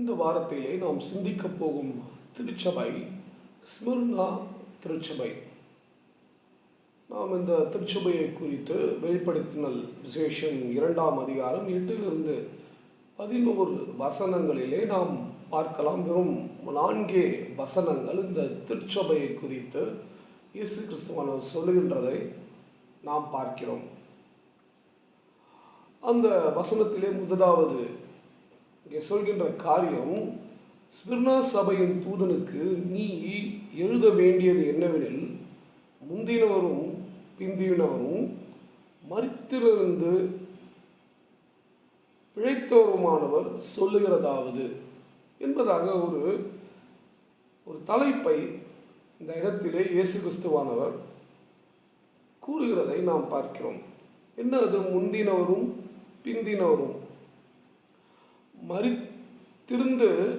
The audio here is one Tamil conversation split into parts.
இந்த வாரத்திலே நாம் சிந்திக்க போகும் திருச்சபை ஸ்மிர்னா திருச்சபை. நாம் இந்த திருச்சபையை குறித்து வெளிப்படுத்தினல் விசேஷம் இரண்டாம் அதிகாரம் எட்டிலிருந்து பதினோரு வசனங்களிலே நாம் பார்க்கலாம். வெறும் நான்கே வசனங்கள் இந்த திருச்சபையை குறித்து இயேசு கிறிஸ்துவானவர் சொல்லுகின்றதை நாம் பார்க்கிறோம். அந்த வசனத்திலே முதலாவது இங்கே சொல்கின்ற காரியம் ஸ்மிர்னா சபையின் தூதனுக்கு நீ எழுத வேண்டியது என்னவெனில் முந்தினவரும் பிந்தியினவரும் மரித்திலிருந்து பிழைத்தவருமானவர் சொல்லுகிறதாவது என்பதாக ஒரு ஒரு தலைப்பை இந்த இடத்திலே இயேசு கிறிஸ்துவானவர் கூறுகிறதை நாம் பார்க்கிறோம். என்ன அது? முந்தினவரும் பிந்தினவரும். மறித்திருந்து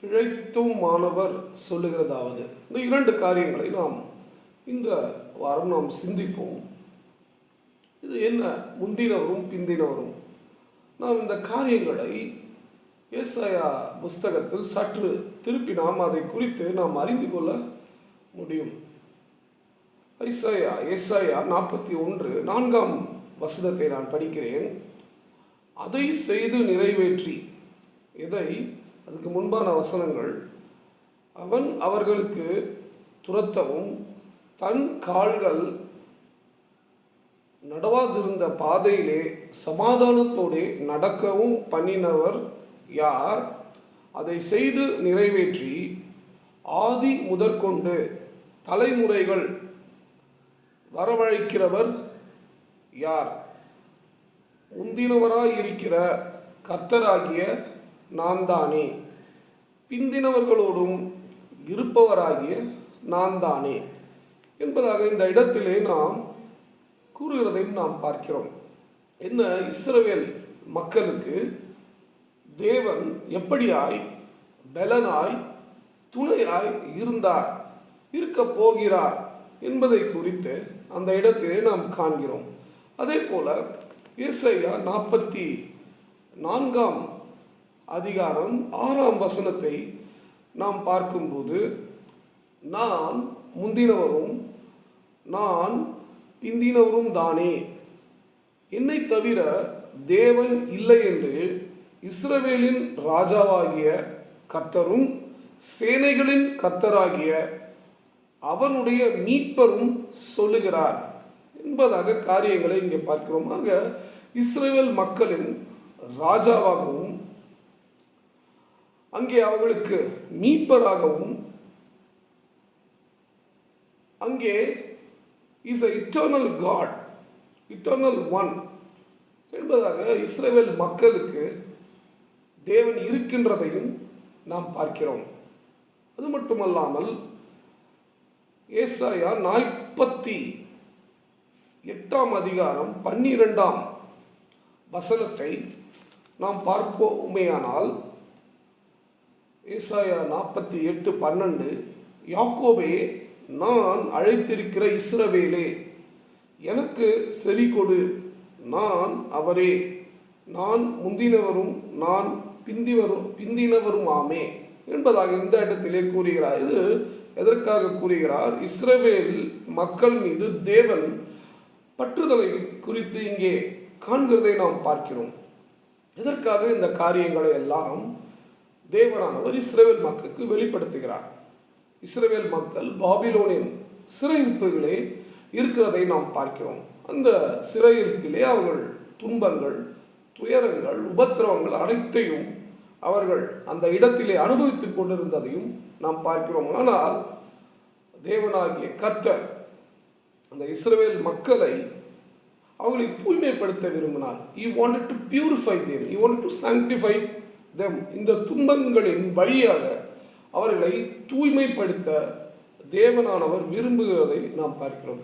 பிழைத்தும் மாணவர் சொல்லுகிறதாவது. இந்த இரண்டு காரியங்களை நாம் இந்த வாரம் நாம் சிந்திப்போம். இது என்ன? முந்தினவரும் பிந்தினவரும். நாம் இந்த காரியங்களை ஏசாயா புஸ்தகத்தில் சற்று திருப்பி நாம் அதை குறித்து நாம் அறிந்து கொள்ள முடியும். ஐசாயா ஏசாயா நாற்பத்தி ஒன்று நான்காம் வசனத்தை நான் படிக்கிறேன். அதை செய்து நிறைவேற்றி எதை? அதுக்கு முன்பான வசனங்கள். அவன் அவர்களுக்கு துரத்தவும் தன் கால்கள் நடவாதிருந்த பாதையிலே சமாதானத்தோடே நடக்கவும் பண்ணினவர் யார்? அதை செய்து நிறைவேற்றி ஆதி முதற்கொண்டு தலைமுறைகள் வரவழைக்கிறவர் யார்? முந்தினவராய் இருக்கிற கர்த்தராகிய நான் தானே பிந்தினவர்களோடும் இருப்பவராகிய நான் தானே என்பதாக இந்த இடத்திலே நாம் கூறுகிறதையும் நாம் பார்க்கிறோம். என்ன இஸ்ரவேல் மக்களுக்கு தேவன் எப்படியாய் பலனாய் துணையாய் இருந்தார் இருக்க போகிறார் என்பதை குறித்து அந்த இடத்திலே நாம் காண்கிறோம். அதே போல இசையா நாற்பத்தி நான்காம் அதிகாரம் ஆறாம் வசனத்தை நாம் பார்க்கும்போது நான் முந்தினவரும் நான் பிந்தினவரும் தானே. என்னை தவிர தேவன் இல்லை என்று இஸ்ரவேலின் ராஜாவாகிய கர்த்தரும் சேனைகளின் கர்த்தராகிய அவனுடைய மீட்பரும் சொல்லுகிறார் என்பதாக காரியங்களை இங்கே பார்க்கிறோம். ஆக இஸ்ரேல் மக்களின் ராஜாவாகவும் அங்கே அவர்களுக்கு மீட்பராகவும் அங்கே is a eternal God eternal one என்பதாக இஸ்ரேல் மக்களுக்கு தேவன் இருக்கின்றதையும் நாம் பார்க்கிறோம். அது மட்டுமல்லாமல் ஏசாயா நாற்பத்தி எட்டாம் அதிகாரம் பன்னிரெண்டாம் வசனத்தை நாம் பார்ப்போமேயானால் ஏசாயா நாற்பத்தி எட்டு பன்னெண்டு யாக்கோபே நான் அழைத்திருக்கிற இஸ்ரவேலே எனக்கு செவி கொடு நான் அவரே நான் முந்தினவரும் நான் பிந்திவரும் பிந்தினவரும் ஆமே என்பதாக இந்த இடத்திலே கூறுகிறார். இது எதற்காக கூறுகிறார்? இஸ்ரவேல் மக்கள் மீது தேவன் பற்றுதலை குறித்து இங்கே காண்கிறதை நாம் பார்க்கிறோம். எதற்காக இந்த காரியங்களை எல்லாம் தேவனானவர் இஸ்ரேல் மக்களுக்கு வெளிப்படுத்துகிறார். இஸ்ரேல் மக்கள் பாபிலோனின் சிறையிருப்புகளே இருக்கிறதை நாம் பார்க்கிறோம். அந்த சிறையிருப்பிலே அவர்கள் துன்பங்கள் துயரங்கள் உபத்திரவங்கள் அனைத்தையும் அவர்கள் அந்த இடத்திலே அனுபவித்துக் கொண்டிருந்ததையும் நாம் பார்க்கிறோம். ஆனால் தேவனாகிய கர்த்தர் அந்த இஸ்ரவேல் மக்களை அவர்களை தூய்மைப்படுத்த விரும்பினார். He wanted to purify them he wanted to sanctify இந்த துன்பங்களின் வழியாக அவர்களை தூய்மைப்படுத்த தேவனானவர் விரும்புகிறதை நாம் பார்க்கிறோம்.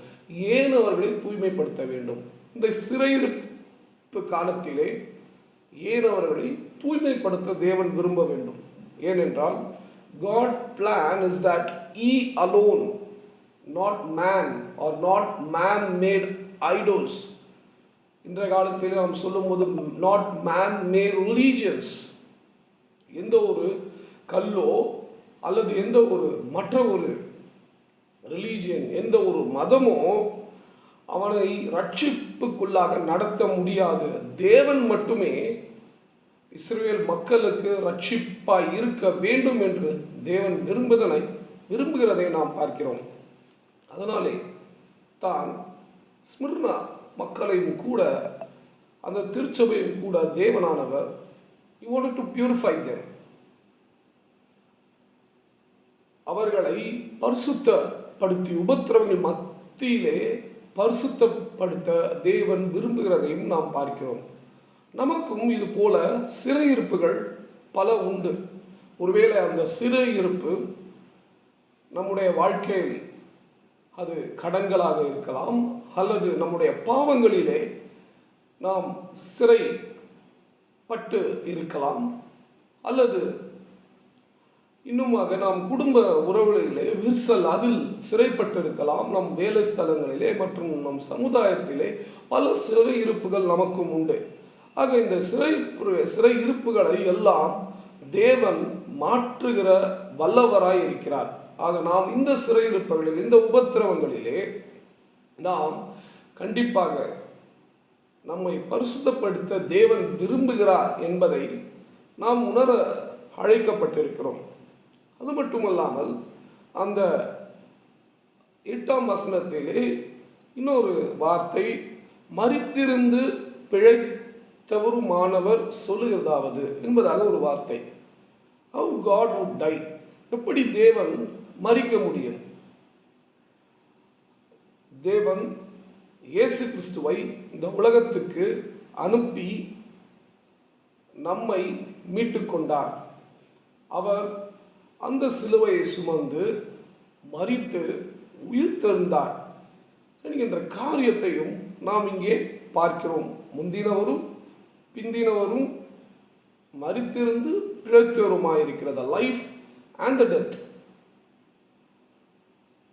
ஏன் அவர்களை தூய்மைப்படுத்த வேண்டும்? இந்த சிறையிருப்பு காலத்திலே ஏன் அவர்களை தூய்மைப்படுத்த தேவன் விரும்ப வேண்டும்? ஏனென்றால் God plan is that he alone not man are not man made idols இன்றைய காலத்தில் நாம் சொல்லும்போது நாட் மேன் மேட் ரிலீஜியன்ஸ் எந்த ஒரு கல்லோ அல்லது எந்த ஒரு மற்ற ஒரு ரிலீஜியன் எந்த ஒரு மதமோ அவனை ரட்சிப்புக்குள்ளாக நடத்த முடியாது. தேவன் மட்டுமே இஸ்ரேல் மக்களுக்கு ரட்சிப்பாய் இருக்க வேண்டும் என்று தேவன் விரும்புதனை விரும்புகிறதை நாம் பார்க்கிறோம். அதனாலே தான் ஸ்மிர்னா மக்களையும் கூட அந்த திருச்சபையும் கூட தேவனானவர் you want to purify them. அவர்களை பரிசுத்தப்படுத்தி உபத்திரவின் மத்தியிலே பரிசுத்தப்படுத்த தேவன் விரும்புகிறதையும் நாம் பார்க்கிறோம் நமக்கும் இது போல சிறையிருப்புகள் பல உண்டு ஒருவேளை அந்த சிறையிருப்பு நம்முடைய வாழ்க்கையில் அது கடன்களாக இருக்கலாம் அல்லது நம்முடைய பாவங்களிலே நாம் சிறை பட்டு இருக்கலாம். அல்லது இன்னுமாக நாம் குடும்ப உறவுகளிலே விரிசல் அதில் சிறைப்பட்டு இருக்கலாம் நம் வேலை ஸ்தலங்களிலே மற்றும் நம் சமுதாயத்திலே பல சிறை இருப்புகள் நமக்கும் உண்டு. ஆக இந்த சிறை சிறை இருப்புகளை எல்லாம் தேவன் மாற்றுகிற வல்லவராய் இருக்கிறார். ஆக நாம் இந்த சிறையிருப்புகளில் இந்த உபத்திரவங்களிலே நாம் கண்டிப்பாக நம்மை பரிசுத்தப்படுத்த தேவன் விரும்புகிறார் என்பதை நாம் உணர அழைக்கப்பட்டிருக்கிறோம். அது மட்டுமல்லாமல் அந்த எட்டாம் வசனத்திலே இன்னொரு வார்த்தை மறித்திருந்து பிழைத்தவருமானவர் சொல்லுகிறதாவது என்பதாக ஒரு வார்த்தை. ஹவு காட் உட் டை எப்படி தேவன் மறிக்க முடியும்? தேவன் இயேசு கிறிஸ்துவை இந்த உலகத்துக்கு அனுப்பி நம்மை மீட்டு கொண்டார் அவர் அந்த சிலுவையை சுமந்து மறித்து உயிர்த்தெழுந்தார். என்கின்ற காரியத்தையும் நாம் இங்கே பார்க்கிறோம். முந்தினவரும் பிந்தினவரும் மறித்திருந்து பிழைத்தவருமாயிருக்கிறது லைஃப் அண்ட் த டெத்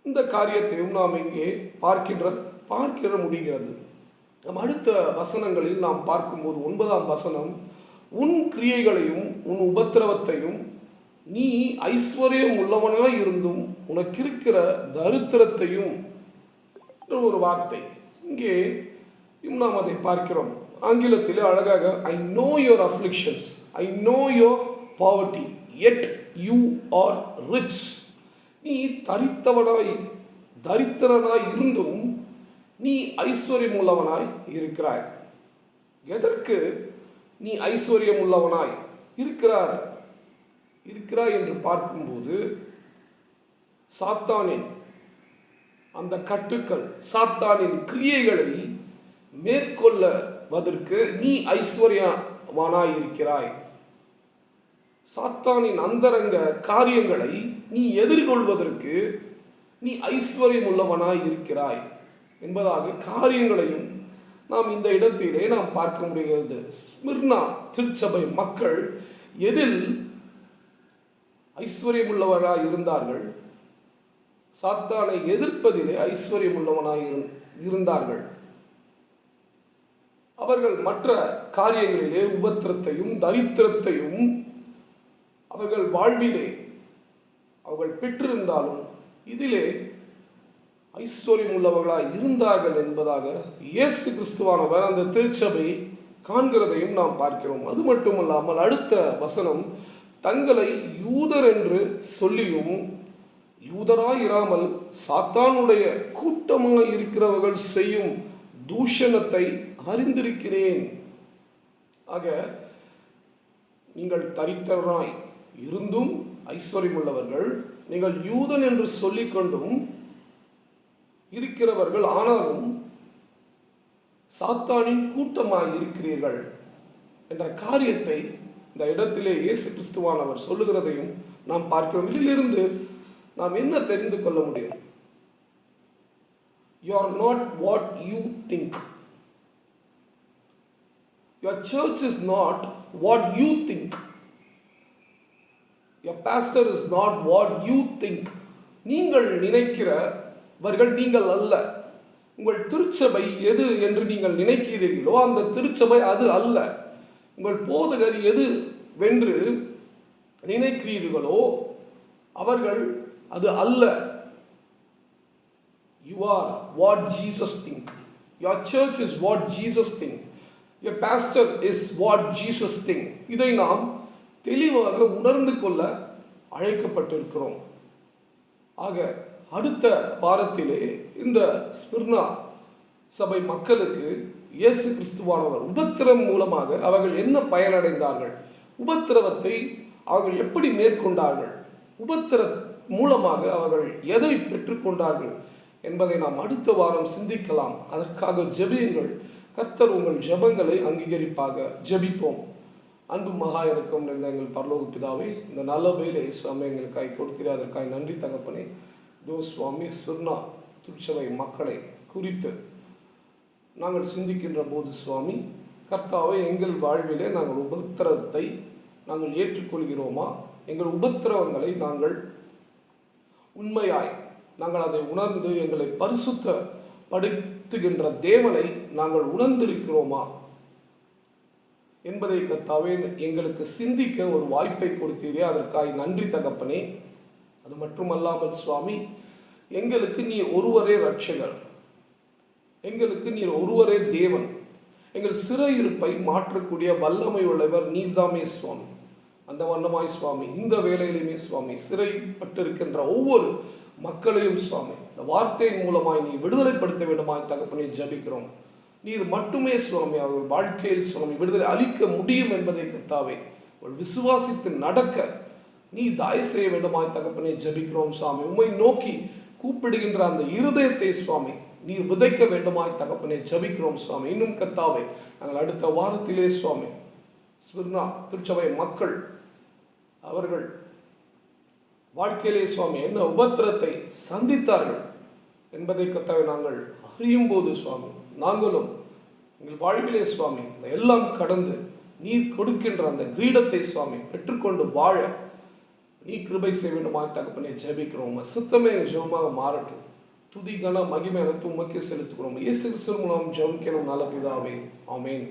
இந்த காரியத்தையும் நாம் இங்கே பார்க்கின்ற பார்க்கிற முடிகிறது. நம் அடுத்த வசனங்களில் நாம் பார்க்கும்போது ஒன்பதாம் வசனம் உன் கிரியைகளையும் உன் உபத்திரவத்தையும் நீ ஐஸ்வர்யம் உள்ளவனாக இருந்தும் உனக்கு இருக்கிற தரித்திரத்தையும் ஒரு வார்த்தை. இங்கே நாம் அதை பார்க்கிறோம். ஆங்கிலத்திலே அழகாக I know your afflictions I know your poverty yet you are rich நீ தரித்தவனாய் தரித்திரனாய் இருந்தும் நீ ஐஸ்வர்யம் உள்ளவனாய் இருக்கிறாய். எதற்கு நீ ஐஸ்வர்யம் உள்ளவனாய் இருக்கிறார்? இருக்கிறாய் என்று பார்க்கும்போது சாத்தானின் அந்த கட்டுக்கள் சாத்தானின் கிரியைகளை மேற்கொள்ளவதற்கு நீ ஐஸ்வர்யவானாய் இருக்கிறாய். சாத்தானின் அந்தரங்க காரியங்களை நீ எதிர்கொள்வதற்கு நீ ஐஸ்வர்யம் உள்ளவனாய் இருக்கிறாய். என்பதாக காரியங்களையும் நாம் இந்த இடத்திலே நாம் பார்க்க முடிகிறது. ஸ்மிர்னா திருச்சபை மக்கள் எதில் ஐஸ்வர்யம் உள்ளவராக இருந்தார்கள்? சாத்தானை எதிர்ப்பதிலே ஐஸ்வர்யம் உள்ளவனாய் இரு- இருந்தார்கள். அவர்கள் மற்ற காரியங்களிலே உபத்திரத்தையும் தரித்திரத்தையும் அவர்கள் வாழ்விலே அவர்கள் பெற்றிருந்தாலும் இதிலே ஐஸ்வர்யம் உள்ளவர்களாக இருந்தார்கள் என்பதாக இயேசு கிறிஸ்துவானவர் அந்த திருச்சபை காண்கிறதையும் நாம் பார்க்கிறோம். அது மட்டுமல்லாமல் அடுத்த வசனம் தங்களை யூதர் என்று சொல்லியும் யூதராயிராமல் சாத்தானுடைய கூட்டமாக இருக்கிறவர்கள் செய்யும் தூஷணத்தை அறிந்திருக்கிறேன். ஆக நீங்கள் தரித்தராய் இருந்தும் ஐஸ்வர்யமுள்ளவர்கள் நீங்கள் யூதன் என்று சொல்லிக்கொண்டும் இருக்கிறவர்கள் ஆனாலும் சாத்தானின் கூட்டமாக இருக்கிறீர்கள் என்ற காரியத்தை இந்த இடத்திலே இயேசு கிறிஸ்துவானவர் சொல்லுகிறதையும் நாம் பார்க்கிறோம். இதிலிருந்து நாம் என்ன தெரிந்து கொள்ள முடியும்? You are not what you think your church is not what you think your pastor is not what you think நீங்கள் நினைக்கிற அவர்கள் நீங்கள் அல்ல. உங்கள் திருச்சபை எது என்று நீங்கள் நினைக்கிறீர்களோ அந்த திருச்சபை அது அல்ல. உங்கள் போதகர் எது வென்று நினைக்கிறீர்களோ அவர்கள் அது அல்ல. You are what Jesus think your church is what Jesus think your pastor is what Jesus think இதை நாம் தெளிவாக உணர்ந்து கொள்ள அழைக்கப்பட்டிருக்கிறோம். ஆக அடுத்த வாரத்திலே இந்த ஸ்மிர்னா சபை மக்களுக்கு இயேசு கிறிஸ்துவானவர் உபத்திரம் மூலமாக அவர்கள் என்ன பயனடைந்தார்கள்? உபத்திரவத்தை அவர்கள் எப்படி மேற்கொண்டார்கள்? உபத்திர மூலமாக அவர்கள் எதை பெற்றுக்கொண்டார்கள் என்பதை நாம் அடுத்த வாரம் சிந்திக்கலாம். அதற்காக ஜெபியுங்கள். கர்த்தர் உங்கள் ஜெபங்களை அங்கீகரிப்பாக ஜெபிப்போம். அன்பு மகா இருக்கும் எங்கள் பரலோக பிதாவை இந்த நல்ல வேலை சுவாமி எங்களுக்காய் கொடுத்திரு. அதற்காய் நன்றி தகப்பனே. தோ சுவாமி ஸ்வர்ணா திருச்சபை மக்களை குறித்து நாங்கள் சிந்திக்கின்ற போது சுவாமி கர்த்தாவை எங்கள் வாழ்விலே நாங்கள் உபத்திரத்தை நாங்கள் ஏற்றுக்கொள்கிறோமா? எங்கள் உபத்திரவங்களை நாங்கள் உண்மையாய் நாங்கள் அதை உணர்ந்து எங்களை பரிசுத்த படுத்துகின்ற தேவனை நாங்கள் உணர்ந்திருக்கிறோமா? என்பதை கர்த்தாவே எங்களுக்கு சிந்திக்க ஒரு வாய்ப்பை கொடுத்தீரே. அதற்காக நன்றி தகப்பனே. அது மட்டுமல்லாமல் சுவாமி எங்களுக்கு நீ ஒருவரே ரட்சகர். எங்களுக்கு நீர் ஒருவரே தேவன். எங்கள் சிறையிருப்பை மாற்றக்கூடிய வல்லமை உள்ளவர் நீர்தாமே சுவாமி. அந்த வண்ணமாய் சுவாமி இந்த வேலையிலுமே சுவாமி சிறைப்பட்டிருக்கின்ற ஒவ்வொரு மக்களையும் சுவாமி இந்த வார்த்தையின் மூலமாய் நீ விடுதலைப்படுத்த வேண்டுமாய் தகப்பனை ஜபிக்கிறோம். நீர் மட்டுமே சுவாமி அவர்கள் வாழ்க்கையில் சுவாமி விடுதலை அளிக்க முடியும் என்பதை கத்தாவே ஒரு விசுவாசித்து நடக்க நீ தாய் செய்ய வேண்டுமாய் தகப்பனை ஜபிக்கிறோம் சுவாமி. உம்மை நோக்கி கூப்பிடுகின்ற அந்த இருதயத்தை சுவாமி நீர் விதைக்க வேண்டுமாய் தகப்பனை ஜபிக்கிறோம் சுவாமி. இன்னும் கத்தாவை நாங்கள் அடுத்த வாரத்திலே சுவாமி ஸ்மிர்னா திருச்சபை மக்கள் அவர்கள் வாழ்க்கையிலே சுவாமி என்ன உபத்திரத்தை சந்தித்தார்கள் என்பதை கத்தாவை நாங்கள் அறியும் போது சுவாமி நாங்களும் எங்கள் வாழ்விலே சுவாமி எல்லாம் கடந்து நீர் கொடுக்கின்ற அந்த கிரீடத்தை சுவாமி பெற்றுக்கொண்டு வாழ நீ கிருபை செய்ய வேண்டுமாய் தகப்பனை ஜெபிக்கிறோம். சுத்தமே ஜெபமாக மாறட்டும். துதி கன மகிமை அனைத்து உமக்கே செலுத்துகிறோம். இயேசு கிறிஸ்து மூலம் ஜெபிக்கிறோம். நல்ல பிதாவே. ஆமேன்.